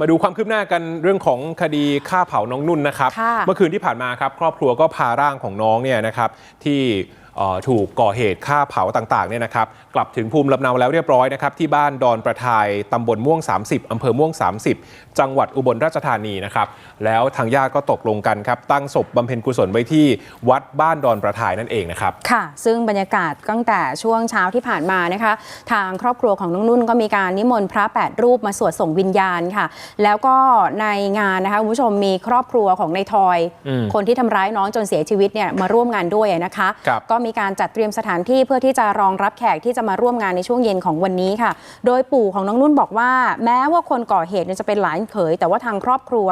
มาดูความคืบหน้ากันเรื่องของคดีฆ่าเผาน้องนุ่นนะครับค่ะเมื่อคืนที่ผ่านมาครับ ครอบครัวก็พาร่างของน้องเนี่ยนะครับที่เอ่อ ถูกก่อเหตุฆ่าเผาต่างๆเนี่ยนะครับกลับถึงภูมิลำเนาแล้วเรียบร้อยนะครับที่บ้านดอนประทายตำบลม่วง 30อำเภอม่วง 30 จังหวัดอุบลราชธานีนะครับแล้วทางญาติก็ตกลงกันครับตั้งศพบำเพ็ญกุศลไว้ที่วัดบ้านดอนประทายนั่นเองนะครับค่ะ ซึ่งบรรยากาศตั้งแต่ช่วงเช้าที่ผ่านมานะคะ ทางครอบครัวของน้องนุ่นก็มีการนิมนต์พระ 8 รูปมาสวดส่งวิญญาณค่ะ แล้วก็ในงานนะคะคุณผู้ชมมีครอบครัวของในทอยอืมคนที่ทำร้ายน้องจนเสียชีวิตเนี่ยมาร่วมงานด้วยนะคะครับก็มีการจัดเตรียมสถานที่เพื่อที่จะรองรับแขกที่จะมาร่วมงานในช่วงเย็นของวันนี้ค่ะ โดยปู่ของน้องนุ่นบอกว่า แม้ว่าคนก่อเหตุเนี่ยจะเป็นหลานเขย แต่ว่าทางครอบครัว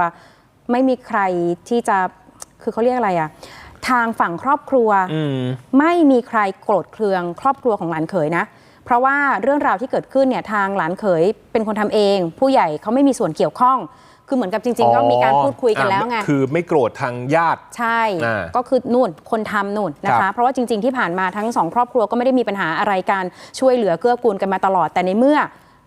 ไม่มีใครที่จะคือเขาเรียกอะไรอะทางฝั่งครอบครัวอืมไม่มีใครโกรธเคือง ครอบครัวของหลานเขยนะ เพราะว่าเรื่องราวที่เกิดขึ้นเนี่ยทางหลานเขยเป็นคนทำเอง ผู้ใหญ่เขาไม่มีส่วนเกี่ยวข้อง คือเหมือนกับจริง ๆ ก็มีการพูดคุยกันแล้วไงอ่าคือไม่โกรธทางญาติ ใช่อ่าก็คือนู่นคนทำนู่นนะครัคะบเพราะว่าจริง ๆ ที่ผ่านมาทั้งสองครอบครัวก็ไม่ได้มีปัญหาอะไรกันช่วยเหลือเกื้อกูลกันมาตลอด แต่ในเมื่อ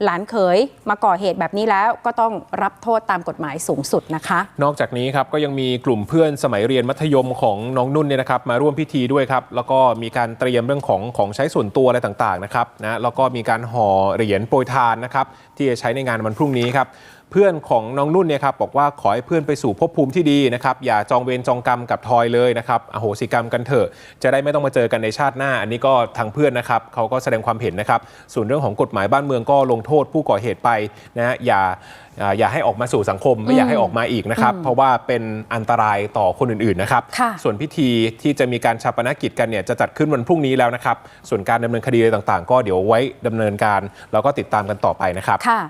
หลานเขยมาก่อเหตุแบบนี้แล้วก็ต้องรับโทษตามกฎหมายสูงสุดนะคะ นอกจากนี้ครับก็ยังมีกลุ่มเพื่อนสมัยเรียนมัธยมของน้องนุ่นเนี่ยนะครับมาร่วมพิธีด้วยครับแล้วก็มีการเตรียมเรื่องของของใช้ส่วนตัวอะไรต่างๆนะครับนะแล้วก็มีการห่อเหรียญโปรยทานนะครับที่จะใช้ในงานวันพรุ่งนี้ครับเพื่อนของน้องนุ่นเนี่ยครับบอกว่าขอให้เพื่อนไปสู่ภพภูมิที่ดีนะครับอย่าจองเวรจองกรรมกับทอยเลยนะครับอโหสิกรรมกันเถอะจะได้ไม่ต้องมาเจอกันในชาติหน้า อันนี้ก็ทางเพื่อนนะครับเขาก็แสดงความเห็นนะครับ ส่วนเรื่องของกฎหมายบ้านเมืองก็ลงโทษผู้ก่อเหตุไปนะฮะอย่าอ่าอย่าให้ออกมาสู่สังคม ไม่อยากให้ออกมาอีกนะครับ เพราะว่าเป็นอันตรายต่อคนอื่นๆนะครับค่ะส่วนพิธีที่จะมีการชาปนกิจกันเนี่ยจะจัดขึ้นวันพรุ่งนี้แล้วนะครับ ส่วนการดำเนินคดีอะไรต่างๆ ก็เดี๋ยวไว้ดำเนินการ แล้วก็ติดตามกันต่อไปนะครับค่ะ